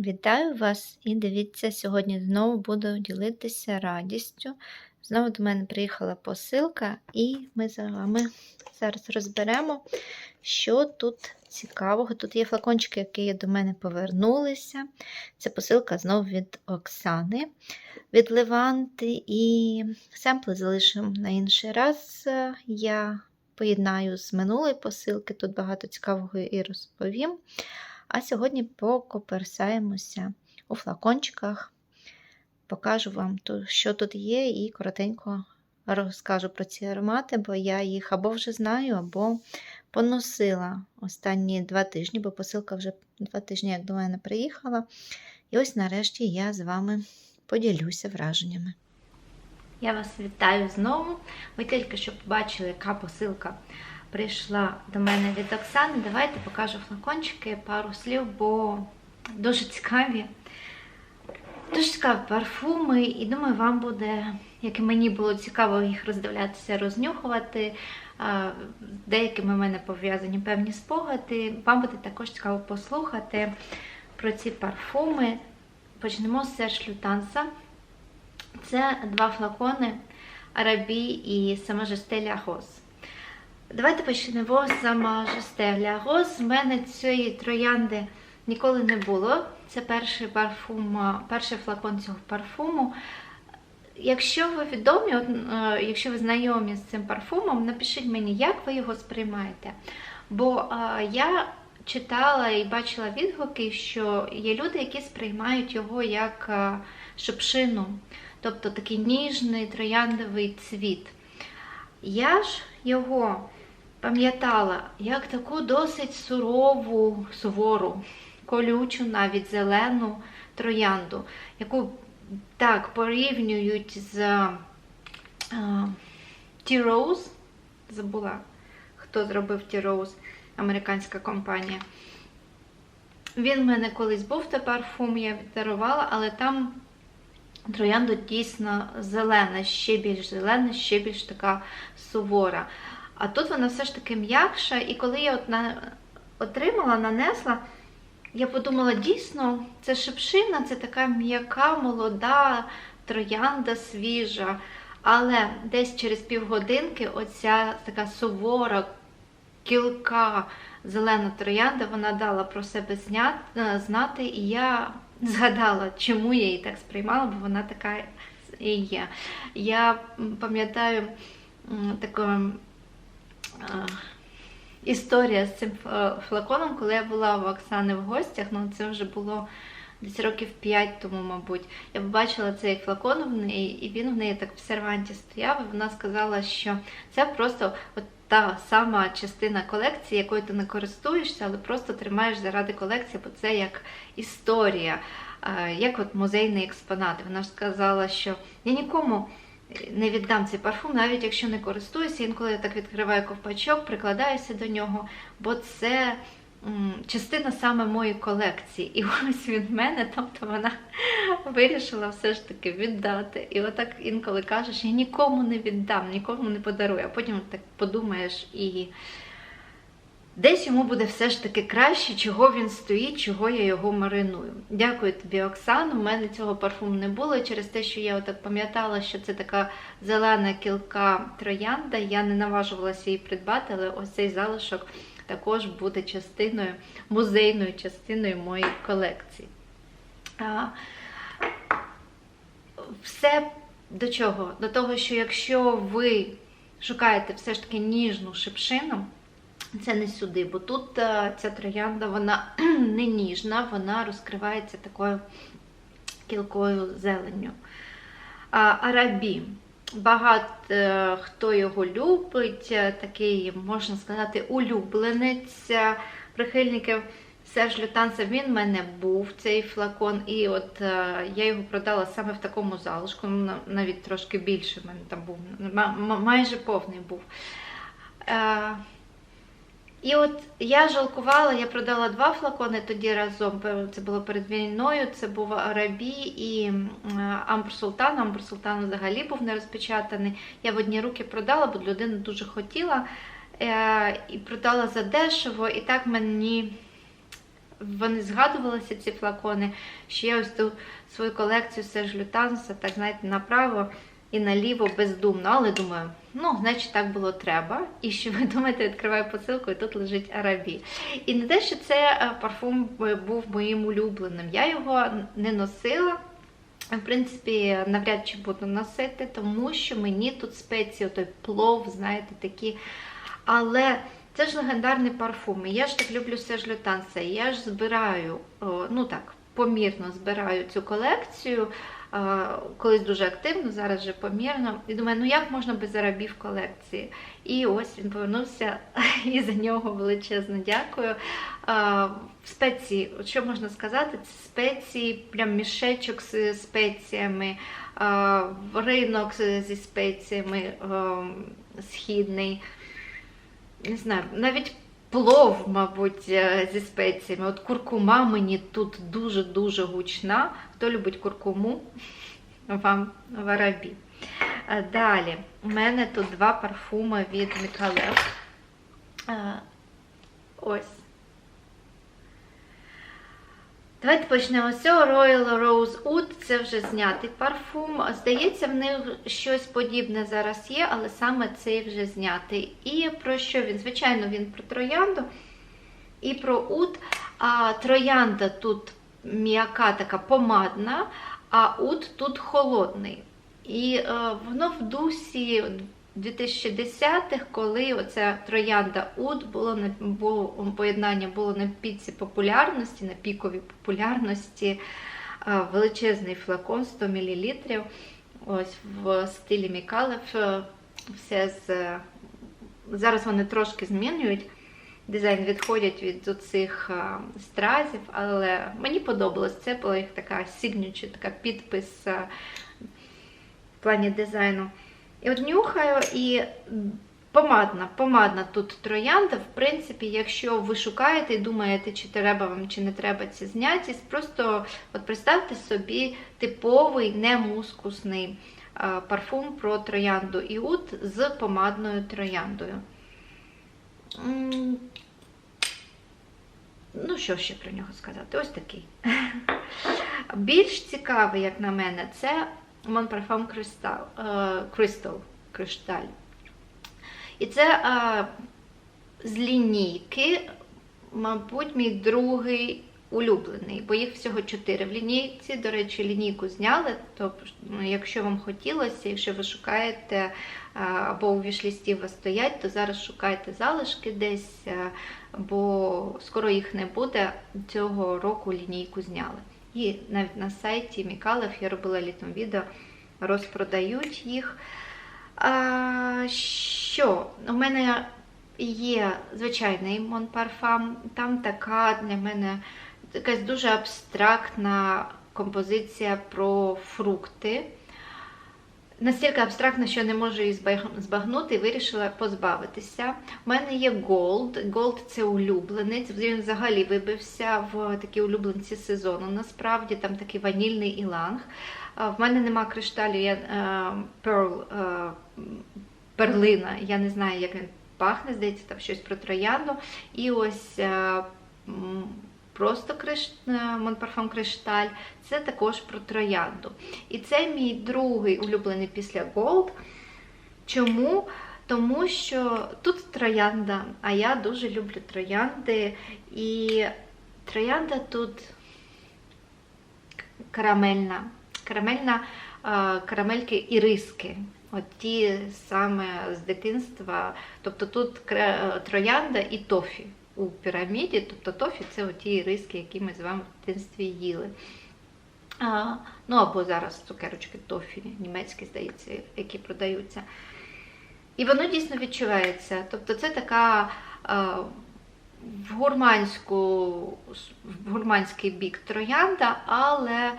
Вітаю вас і дивіться, сьогодні знову буду ділитися радістю. Знову до мене приїхала посилка, і ми з вами зараз розберемо, що тут цікавого. Тут є флакончики, які до мене повернулися. Це посилка знову від Оксани від Леванти. І семпли залишимо на інший раз. Я поєднаю з минулої посилки, тут багато цікавого і розповім. А сьогодні покоперсаємося у флакончиках, покажу вам, що тут є, і коротенько розкажу про ці аромати, бо я їх або вже знаю, або поносила останні два тижні, бо посилка вже два тижні, як до мене приїхала. І ось нарешті я з вами поділюся враженнями. Я вас вітаю знову. Ви тільки що побачили, яка посилка прийшла до мене від Оксани. Давайте покажу флакончики, пару слів, бо дуже цікаві. Дуже цікаві парфуми, і думаю, вам буде, як і мені було цікаво їх роздивлятися, рознюхувати. Деякими в мене пов'язані певні спогади. Вам буде також цікаво послухати про ці парфуми. Почнемо з Серж Лютанса. Це два флакони Арабі і Самажестеля Гос. Давайте почнемо з Majeste Rose. У мене цієї троянди ніколи не було. Це перший парфум, перший флакон цього парфуму. Якщо ви відомі, якщо ви знайомі з цим парфумом, напишіть мені, як ви його сприймаєте. Бо я читала і бачила відгуки, що є люди, які сприймають його як шипшину, тобто такий ніжний трояндовий цвіт. Я ж його пам'ятала як таку досить сурову, сувору, колючу, навіть зелену троянду, яку так порівнюють з T-Rose, забула, хто зробив T-Rose, американська компанія. Він в мене колись був той парфум, я віддарувала, але там троянда дійсно зелена, ще більш зелена, ще більш така сувора. А тут вона все ж таки м'якша, і коли я от на... отримала, нанесла, я подумала, дійсно, це шипшина, це така м'яка, молода, троянда свіжа. Але десь через півгодинки оця така сувора, кілка зелена троянда, вона дала про себе знати, і я згадала, чому я її так сприймала, бо вона така і є. Я пам'ятаю таку історія з цим флаконом, коли я була в Оксани в гостях, ну це вже було десь років 5 тому, мабуть. Я побачила цей флакон в неї, і він в неї так в серванті стояв, і вона сказала, що це просто от та сама частина колекції, якою ти не користуєшся, але просто тримаєш заради колекції, бо це як історія, як от музейний експонат. Вона ж сказала, що я нікому не віддам цей парфум, навіть якщо не користуюся, інколи я так відкриваю ковпачок, прикладаюся до нього, бо це частина саме моєї колекції. І ось він в мене, тобто вона вирішила все ж таки віддати. І отак інколи кажеш, я нікому не віддам, нікому не подарую, а потім так подумаєш і. Десь йому буде все ж таки краще, чого він стоїть, чого я його мариную. Дякую тобі, Оксано. У мене цього парфуму не було. Через те, що я отак пам'ятала, що це така зелена кілка троянда. Я не наважувалася її придбати, але ось цей залишок також буде частиною, музейною частиною моєї колекції. Все до чого? До того, що якщо ви шукаєте все ж таки ніжну шипшину, це не сюди, бо тут е, ця троянда вона не ніжна, вона розкривається такою кілкою зеленню. Арабі. Багато е, хто його любить, е, такий, можна сказати, улюбленець прихильників Серж Лютанса, він в мене був цей флакон, і от я його продала саме в такому залишку, навіть трошки більше в мене там був, майже повний був. І от я жалкувала, я продала два флакони тоді разом. Це було перед війною, це був Арабі і Амбр Султан. Амбр взагалі був не розпечатаний. Я в одні руки продала, бо людина дуже хотіла. Е, і продала за дешево. І так мені вони згадувалися, ці флакони, що я ось ту свою колекцію Серж Лютанса, так знаєте, направо і наліво бездумно. Але думаю, ну, значить, так було треба. І що ви думаєте, відкриваю посилку, і тут лежить Арабі. І не те, що це е, парфум е, був моїм улюбленим. Я його не носила. В принципі, навряд чи буду носити, тому що мені тут спеції, той плов, знаєте, такі. Але це ж легендарний парфум. І я ж так люблю Серж Лютанса. І я ж збираю, ну так, помірно збираю цю колекцію. Колись дуже активно, зараз вже помірно. І думаю, ну як можна без арабів колекції? І ось він повернувся, і за нього величезно дякую. Спеції, що можна сказати, це спеції, прям мішечок з спеціями, ринок зі спеціями е, східний. Не знаю, навіть плов, мабуть, е, зі спеціями. От куркума мені тут дуже-дуже гучна. Хто любить куркуму, вам в арабі. Е, Далі, у мене тут два парфуми від Мікалев. Е, Ось. Давайте почнемо з цього. Royal Rose Oud. Це вже знятий парфум. Здається, в них щось подібне зараз є, але саме цей вже знятий. І про що він? Звичайно, він про троянду і про уд. А троянда тут м'яка така помадна, а уд тут холодний. І е, воно в дусі 2010-х, коли оця троянда Уд було на було, поєднання було на піці популярності, на піковій популярності. е, Величезний флакон 100 мл. Ось в стилі Мікалев. е, Все з... Зараз вони трошки змінюють. Дизайн відходять від цих стразів, але мені подобалось. Це була їх така сігнюча, така підпис е, в плані дизайну. І от нюхаю і помадна, помадна тут троянда. В принципі, якщо ви шукаєте і думаєте, чи треба вам, чи не треба ці знятість, просто от представте собі типовий немускусний парфум про троянду і ут з помадною трояндою. Ну, що ще про нього сказати? Ось такий. Більш цікавий, як на мене, це Mon Parfum Crystal, Crystal, Кришталь. І це е, з лінійки, мабуть, мій другий улюблений, бо їх всього чотири в лінійці. До речі, лінійку зняли. Тобто, ну, якщо вам хотілося, якщо ви шукаєте е, або у вішлісті вас стоять, то зараз шукайте залишки десь, е, бо скоро їх не буде. Цього року лінійку зняли. І навіть на сайті Мікалев я робила літом відео, розпродають їх. А, що? У мене є звичайний Монпарфам, там така для мене якась дуже абстрактна композиція про фрукти. Настільки абстрактна, що не можу її збагнути, вирішила позбавитися. У мене є Gold. Gold це улюбленець. Він взагалі вибився в такі улюбленці сезону. Насправді там такий ванільний іланг. В мене нема кришталю, я е, Pearl, е, перлина. Я не знаю, як він пахне, здається, там щось про троянду. І ось е, просто криш... Монпарфум Кришталь, це також про троянду. І це мій другий улюблений після Gold. Чому? Тому що тут троянда, а я дуже люблю троянди. І троянда тут карамельна. Карамельна, е, карамельки і риски. От ті саме з дитинства. Тобто тут троянда і тофі у піраміді. Тобто тофі це ті риски, які ми з вами в дитинстві їли. А, ну або зараз цукерочки тофі, німецькі, здається, які продаються. І воно дійсно відчувається. Тобто це така а, в, гурманську, в гурманський бік троянда, але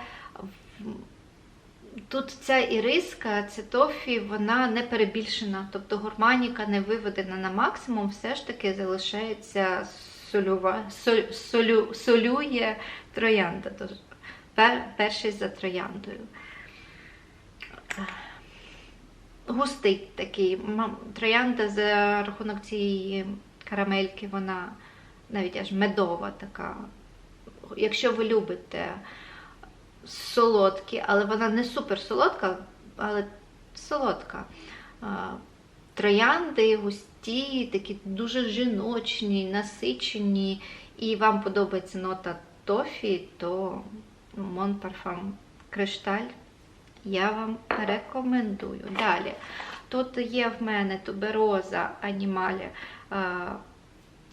тут ця іриска, ця тофі, вона не перебільшена. Тобто гурманіка не виведена на максимум, все ж таки залишається солюва, соль, солю, солює троянда. Пер, перший за трояндою. Густий такий. Троянда за рахунок цієї карамельки, вона навіть аж медова така. якщо ви любите солодкі, але вона не супер солодка, але солодка. Троянди густі, такі дуже жіночні, насичені, і вам подобається нота тофі, то Mon Parfum Кришталь я вам рекомендую. Далі. Тут є в мене тубероза анімалі,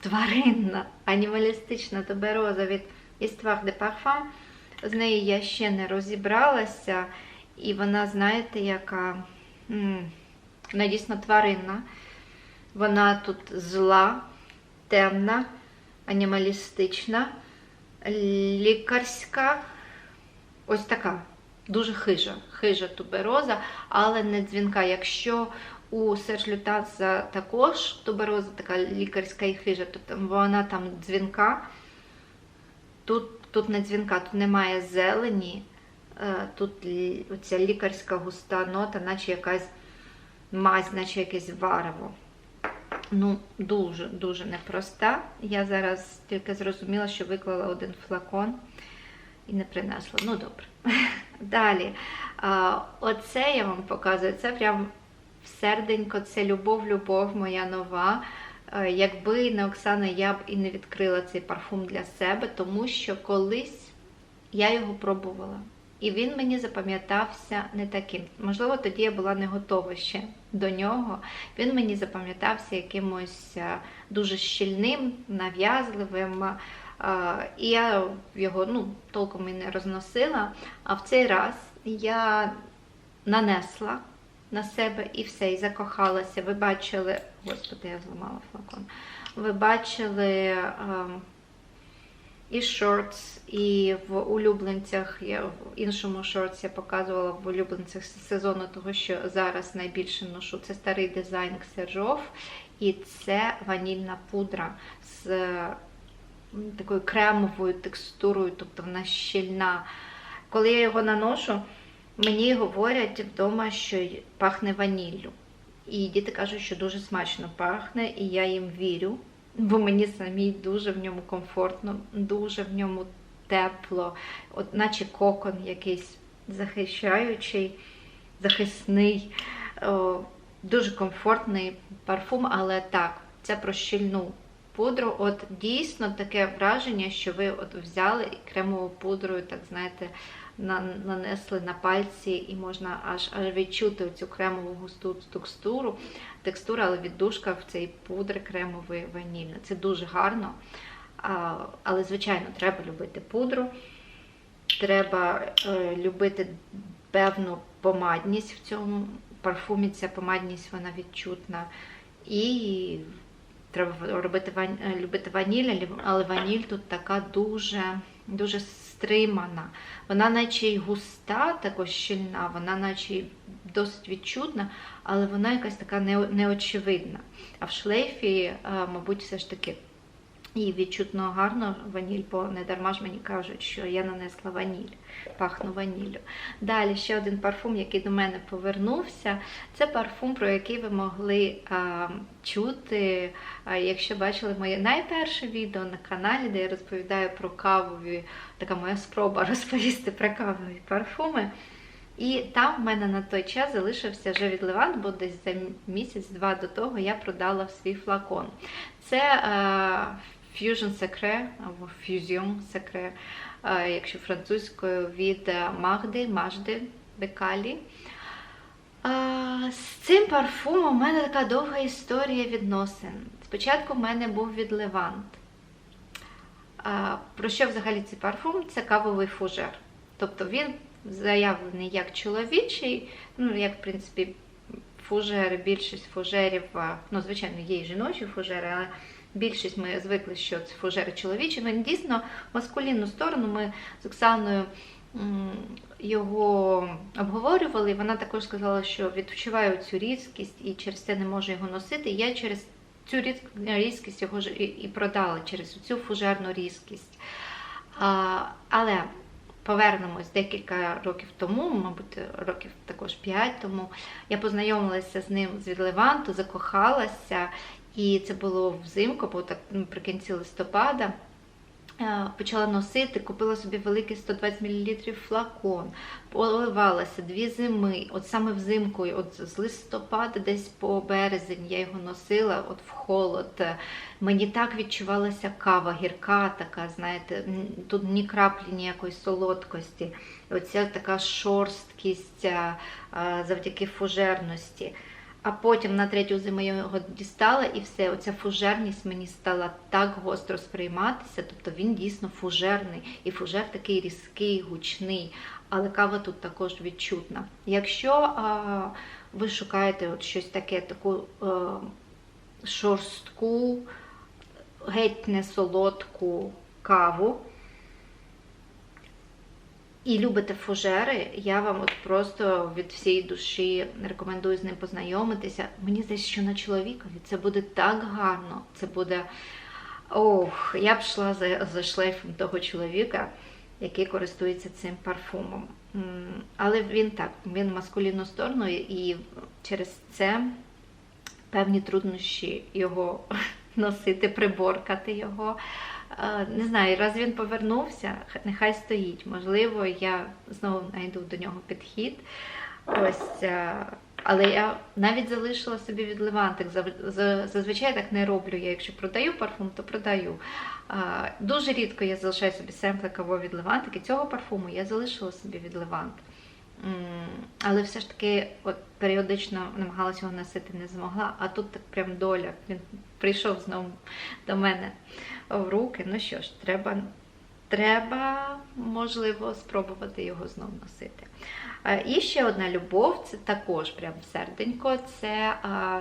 тваринна, анімалістична тубероза від Histoire de Parfum. З нею я ще не розібралася, і вона, знаєте, яка вона дійсно тваринна. Вона тут зла, темна, анімалістична, лікарська. Ось така. Дуже хижа, хижа тубероза, але не дзвінка. Якщо у Серж Лютаса також тубероза така лікарська і хижа, тобто вона там дзвінка, тут, тут не дзвінка, тут немає зелені, е, тут оця лікарська густа нота, наче якась мазь, наче якесь варево. Ну, дуже, дуже непроста. Я зараз тільки зрозуміла, що виклала один флакон і не принесла. Ну, добре. Далі. Оце я вам показую. Це прям серденько, це любов, любов моя нова. Е, Якби не Оксана, я б і не відкрила цей парфум для себе, тому що колись я його пробувала. І він мені запам'ятався не таким. Можливо, тоді я була не готова ще до нього. Він мені запам'ятався якимось е, дуже щільним, нав'язливим. е, І я його ну, толком і не розносила. А в цей раз я нанесла на себе і все, і закохалася. Ви бачили, господи, я зламала флакон. Ви бачили ем, і шортс, і в улюбленцях, я в іншому шортс я показувала в улюбленцях сезону, того що зараз найбільше ношу. Це старий дизайн Ксержов, і це ванільна пудра з такою кремовою текстурою, тобто вона щільна. Коли я його наношу, мені говорять вдома, що пахне ваніллю. І діти кажуть, що дуже смачно пахне, і я їм вірю, бо мені самій дуже в ньому комфортно, дуже в ньому тепло, от наче кокон якийсь захищаючий, захисний, О, дуже комфортний парфум, але так, це про щільну пудру. От дійсно таке враження, що ви от взяли і пудрою, так знаєте, на- нанесли на пальці, і можна аж, аж відчути цю кремову густу текстуру, текстура, але віддушка в цій пудри кремової ванільної. Це дуже гарно. Але, звичайно, треба любити пудру, треба е, любити певну помадність в цьому парфумі. Ця помадність вона відчутна. І треба робити е, любити ваніль, але ваніль тут така дуже, дуже стримана. Вона наче й густа, також щільна, вона наче й досить відчутна, але вона якась така неочевидна. А в шлейфі, е, мабуть, все ж таки і відчутно гарно ваніль, бо не дарма ж мені кажуть, що я нанесла ваніль, пахну ваніллю. Далі ще один парфум, який до мене повернувся. Це парфум, про який ви могли а, чути, а, якщо бачили моє найперше відео на каналі, де я розповідаю про кавові, така моя спроба розповісти про кавові парфуми. І там в мене на той час залишився вже від Левант, бо десь за місяць-два до того я продала свій флакон. Це е, Fusion Secret або Fusion Secret, е, якщо французькою, від е, Магди, Мажди Бекалі. Е, з цим парфумом у мене така довга історія відносин. Спочатку в мене був від Левант. Про що взагалі цей парфум? Це кавовий фужер. Тобто він заявлений як чоловічий, ну, як, в принципі, фужери, більшість фужерів, ну, звичайно, є і жіночі фужери, але більшість ми звикли, що це фужери чоловічі. Ну, дійсно, маскулінну сторону ми з Оксаною його обговорювали, вона також сказала, що відчуваю цю різкість і через це не можу його носити. Я через цю різкість його ж і, продала, через цю фужерну різкість. Але повернемось декілька років тому, мабуть, років також 5 тому. Я познайомилася з ним з Леванту, закохалася, і це було взимку, бо так наприкінці листопада. Е, Почала носити, купила собі великий 120 мл флакон, поливалася дві зими. От саме взимку, от з листопада, десь по березень я його носила, от в холод. Мені так відчувалася кава, гірка така, знаєте, тут ні краплі ніякої солодкості. Оця така шорсткість е, е, завдяки фужерності. А потім на третю зиму я його дістала, і все, оця фужерність мені стала так гостро сприйматися. Тобто він дійсно фужерний, і фужер такий різкий, гучний, але кава тут також відчутна. Якщо а, ви шукаєте от щось таке, таку е, шорстку, геть не солодку каву, і любите фужери, я вам от просто від всієї душі рекомендую з ним познайомитися. Мені здається, що на чоловікові це буде так гарно. Це буде. Ох, я б йшла за, за шлейфом того чоловіка, який користується цим парфумом. Але він так, він в маскулінну сторону, і через це певні труднощі його носити, приборкати його. Не знаю, раз він повернувся, нехай стоїть. Можливо, я знову знайду до нього підхід. Ось, е, але я навіть залишила собі від Левантик. Зазвичай так не роблю. Я якщо продаю парфум, то продаю. Дуже рідко я залишаю собі семпли каво від Левантик. І цього парфуму я залишила собі від Левант. Але все ж таки, от періодично намагалася його носити, не змогла, а тут так прям доля. Він прийшов знову до мене в руки. Ну що ж, треба, треба можливо, спробувати його знову носити. І ще одна любов, це також прям серденько, це а,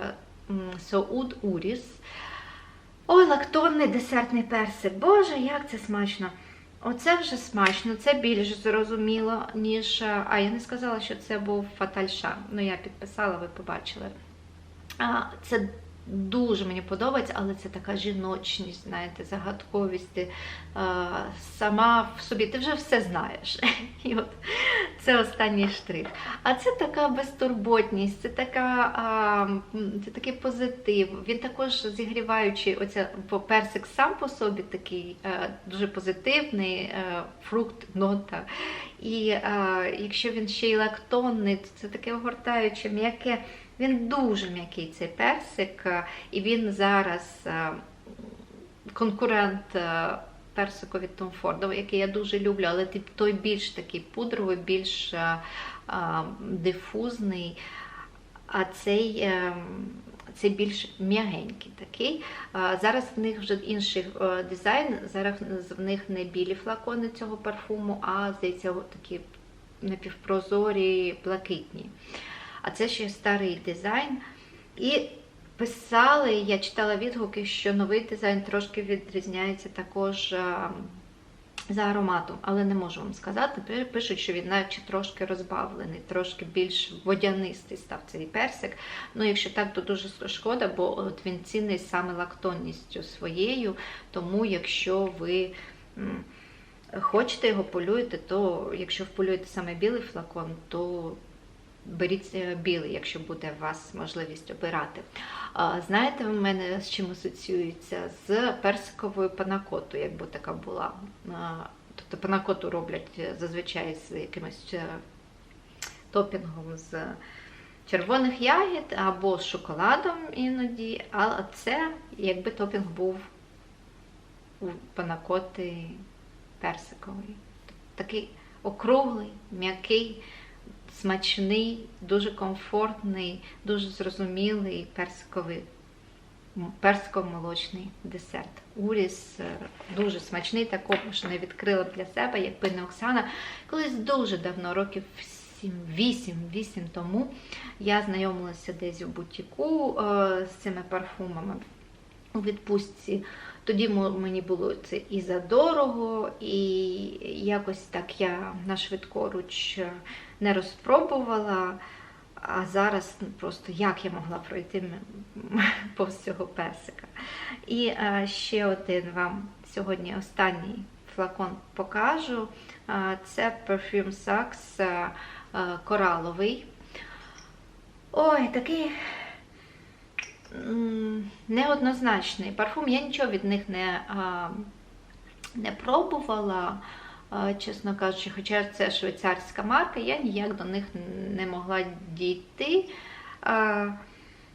Соуд Уріс. Ой, лактонний десертний персик. Боже, як це смачно! Оце вже смачно, це більш зрозуміло, ніж. А я не сказала, що це був фатальша. Ну, я підписала, ви побачили. Це дуже мені подобається, але це така жіночність, знаєте, загадковість. А, сама в собі, ти вже все знаєш. І от це останній штрих. А це така безтурботність, це, така, м, це такий позитив. Він також зігріваючи, оця персик сам по собі такий е, дуже позитивний, е, фрукт, нота. І е, якщо він ще й лактонний, то це таке огортаюче, м'яке. Він дуже м'який цей персик, е, і він зараз е, конкурент е, персику від Tom Ford, який я дуже люблю, але той більш такий пудровий, більш дифузний, а цей, е, цей більш м'ягенький такий. Зараз в них вже інший дизайн, зараз в них не білі флакони цього парфуму, а здається, такі напівпрозорі, блакитні. А це ще старий дизайн. І писали, я читала відгуки, що новий дизайн трошки відрізняється також за ароматом, але не можу вам сказати. Пишуть, що він наче трошки розбавлений, трошки більш водянистий став цей персик. Ну, якщо так, то дуже шкода, бо от він цінний саме лактонністю своєю. Тому, якщо ви. Хочете його полюєте, то якщо вполюєте саме білий флакон, то беріть е, білий, якщо буде у вас можливість обирати. Знаєте, в мене з чим асоціюється? З персиковою панакотою, якби така була. Тобто панакоту роблять е, зазвичай з якимось е, топінгом з червоних ягід або з шоколадом іноді, а це якби топінг був у панакоти персиковий. Такий округлий, м'який, смачний, дуже комфортний, дуже зрозумілий персиковий, персиково-молочний десерт. Уріс е, дуже смачний, також не відкрила для себе, якби не Оксана. Колись дуже давно, років 8-8 тому, я знайомилася десь у бутіку е, з цими парфумами у відпустці. Тоді мені було це і задорого, і якось так я на швидкоруч е, не розпробувала. А зараз ну, просто як я могла пройти повз цього персика. І е, ще один вам сьогодні останній флакон покажу. Е, Це Perfume Sax е, кораловий. Ой, такий неоднозначний парфум. Я нічого від них не, не пробувала, чесно кажучи, хоча це швейцарська марка, я ніяк до них не могла дійти.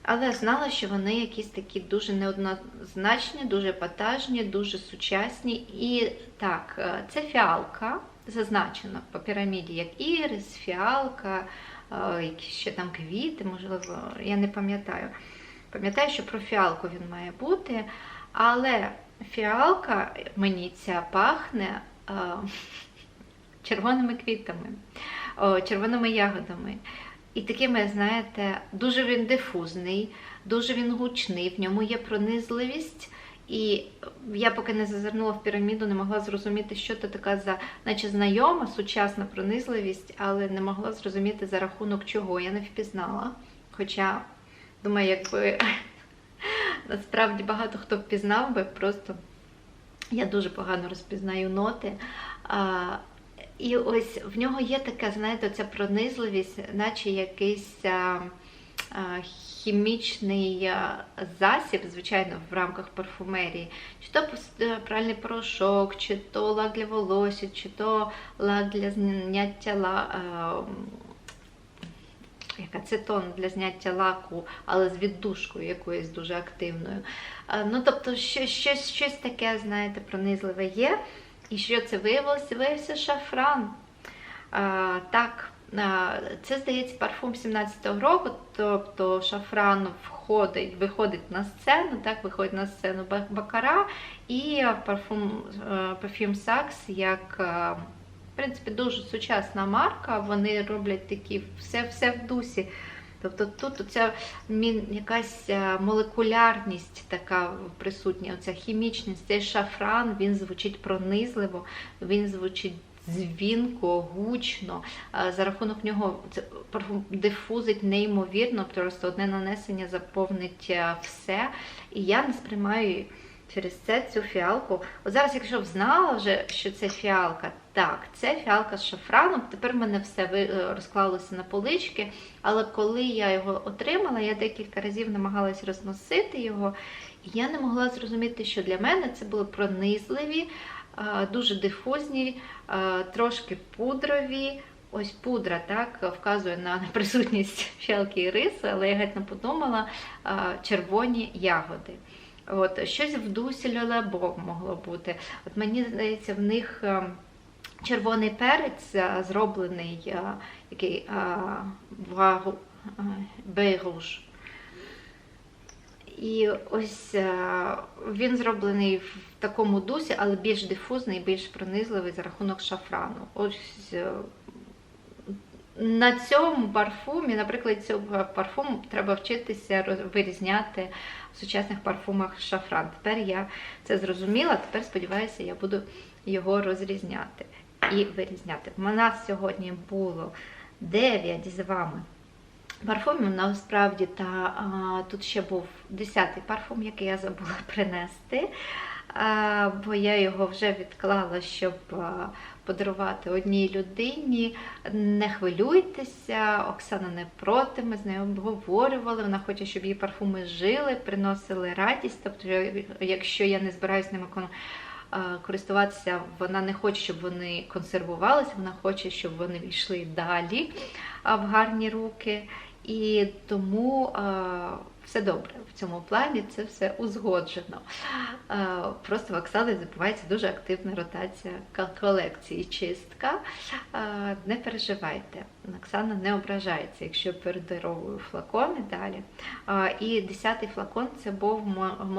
Але знала, що вони якісь такі дуже неоднозначні, дуже епатажні, дуже сучасні. І так, е, це фіалка, зазначена по піраміді, як ірис, фіалка, е, якісь ще там квіти, можливо, я не пам'ятаю. Пам'ятаю, що про фіалку він має бути, але фіалка мені ця пахне червоними квітами, червоними ягодами. І такими, знаєте, дуже він дифузний, дуже він гучний, в ньому є пронизливість. І я поки не зазирнула в піраміду, не могла зрозуміти, що це така за, наче знайома, сучасна пронизливість, але не могла зрозуміти за рахунок чого. Я не впізнала. Хоча, думаю, якби насправді багато хто впізнав би, просто я дуже погано розпізнаю ноти. А, і ось в нього є така, знаєте, ця пронизливість, наче якийсь а, а, хімічний засіб, звичайно, в рамках парфумерії. Чи то пос- пральний порошок, чи то лак для волосся, чи то лак для зняття а, як ацетон для зняття лаку, але з віддушкою якоюсь дуже активною. Ну, тобто, щось, щось, таке, знаєте, пронизливе є. І що це виявилося? Виявився шафран. А, так, а, це, здається, парфум 17-го року, тобто шафран входить, виходить на сцену, так, виходить на сцену Бакара, і парфум е, Perfume Sax як. В принципі, дуже сучасна марка, вони роблять такі все, все в дусі. Тобто тут оця якась е, молекулярність така присутня, оця хімічність, цей шафран, він звучить пронизливо, він звучить дзвінко, гучно. Е, За рахунок нього це дифузить неймовірно, просто одне нанесення заповнить е, все. І я не сприймаю через це цю фіалку. От зараз, якщо б знала вже, що це фіалка, так, це фіалка з шафраном. Тепер в мене все е, розклалося на полички. Але коли я його отримала, я декілька разів намагалась розносити його, і я не могла зрозуміти, що для мене це були пронизливі, е, дуже дифузні, е, трошки пудрові. Ось пудра так вказує на присутність фіалки і риси, але я геть не подумала червоні ягоди. От, щось в дусі льолебок могло бути. От мені здається, в них е, червоний перець е, зроблений е, який бейруш. І ось він зроблений в такому дусі, але більш дифузний, більш пронизливий за рахунок шафрану. Ось на цьому парфумі, наприклад, цього парфуму треба вчитися вирізняти в сучасних парфумах шафран. Тепер я це зрозуміла, тепер сподіваюся, я буду його розрізняти і вирізняти. У нас сьогодні було 9 з вами парфумів. Насправді, та а, тут ще був 10-й парфум, який я забула принести. Бо я його вже відклала, щоб подарувати одній людині. Не хвилюйтеся, Оксана не проти, ми з нею обговорювали. Вона хоче, щоб її парфуми жили, приносили радість. Тобто, якщо я не збираюся ними користуватися, вона не хоче, щоб вони консервувалися, вона хоче, щоб вони йшли далі в гарні руки. І тому все добре в цьому плані, це все узгоджено. Просто в Оксани відбувається дуже активна ротація колекції, чистка. Не переживайте, Оксана не ображається, якщо передаровую флакони далі. А, І десятий флакон це був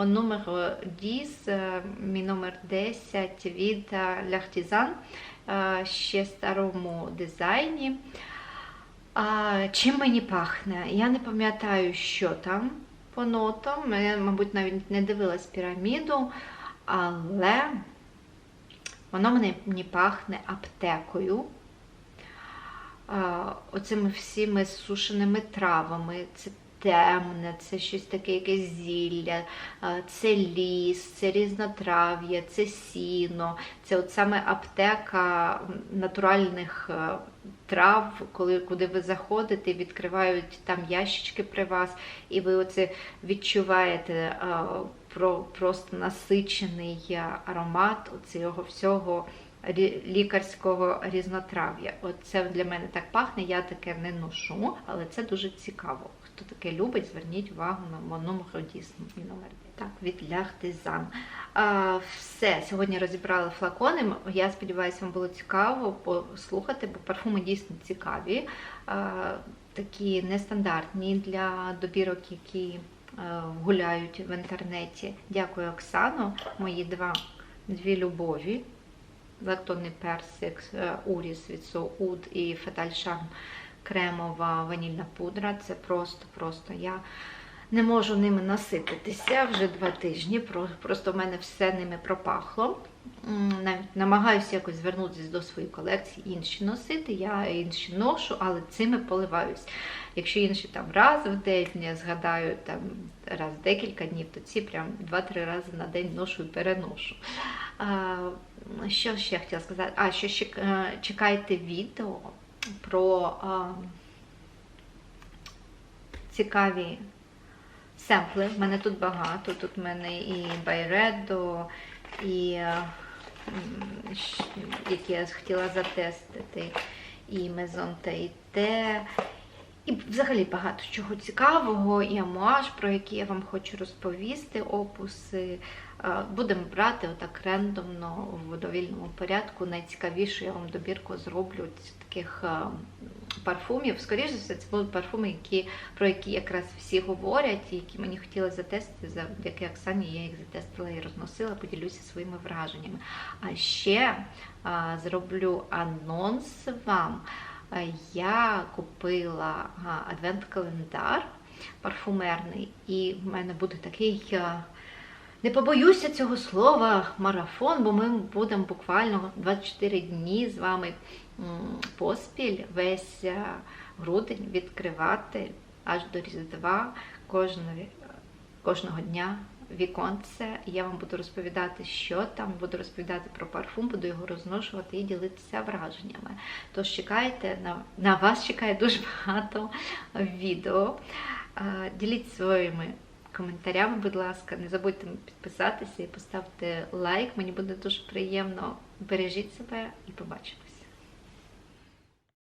номер Діс, е, мій номер 10 від е, ще старому дизайні. А, чим мені пахне? Я не пам'ятаю, що там по нотам. Я, мабуть, навіть не дивилась піраміду, але воно мені пахне аптекою. Оцими всіми сушеними травами. Це темне, це щось таке, якесь зілля, це ліс, це різнотрав'я, це сіно, це от саме аптека натуральних е, трав, коли куди ви заходите, відкривають там ящички при вас, і ви оце відчуваєте е, про, просто насичений е, аромат цього всього лікарського різнотрав'я. От це для мене так пахне, я таке не ношу, але це дуже цікаво. Хто таке любить, зверніть увагу на мономгодісм і номер. Так, від Ляхтизан. Все, сьогодні розібрали флакони. Я сподіваюся, вам було цікаво послухати, бо парфуми дійсно цікаві, а, такі нестандартні для добірок, які е, гуляють в інтернеті. Дякую, Оксано. Мої два дві любові. Лактонний персик, е, уріс від Соуд і Феталь Шарм кремова ванільна пудра. Це просто, просто я не можу ними насититися вже два тижні. Просто в мене все ними пропахло. Намагаюся якось звернутися до своєї колекції, інші носити. Я інші ношу, але цими поливаюсь. Якщо інші там раз в день, я згадаю там раз в декілька днів, то ці прям 2-3 рази на день ношу і переношу. Що ще я хотіла сказати? А, що ще е, чекайте відео про а, цікаві семпли. В мене тут багато. Тут в мене і Байредо, і е, які я хотіла затестити, і Мезон Тейте. І взагалі багато чого цікавого, і амуаж, про який я вам хочу розповісти, опуси. Е, Будемо брати отак рендомно в довільному порядку. Найцікавішу я вам добірку зроблю таких е, парфумів. Скоріше за все, це будуть парфуми, які, про які якраз всі говорять, і які мені хотіли затестити, завдяки Оксані я їх затестила і розносила, поділюся своїми враженнями. А ще е, зроблю анонс вам. Е, Я купила адвент-календар парфумерний, і в мене буде такий, е, не побоюся цього слова, марафон, бо ми будемо буквально 24 дні з вами поспіль весь е, грудень відкривати аж до Різдва кожного, кожного дня віконце. Я вам буду розповідати, що там, буду розповідати про парфум, буду його розношувати і ділитися враженнями. Тож чекайте, на, на вас чекає дуже багато відео. Е, Діліть своїми коментарями, будь ласка, не забудьте підписатися і поставити лайк. Мені буде дуже приємно. Бережіть себе і побачимось.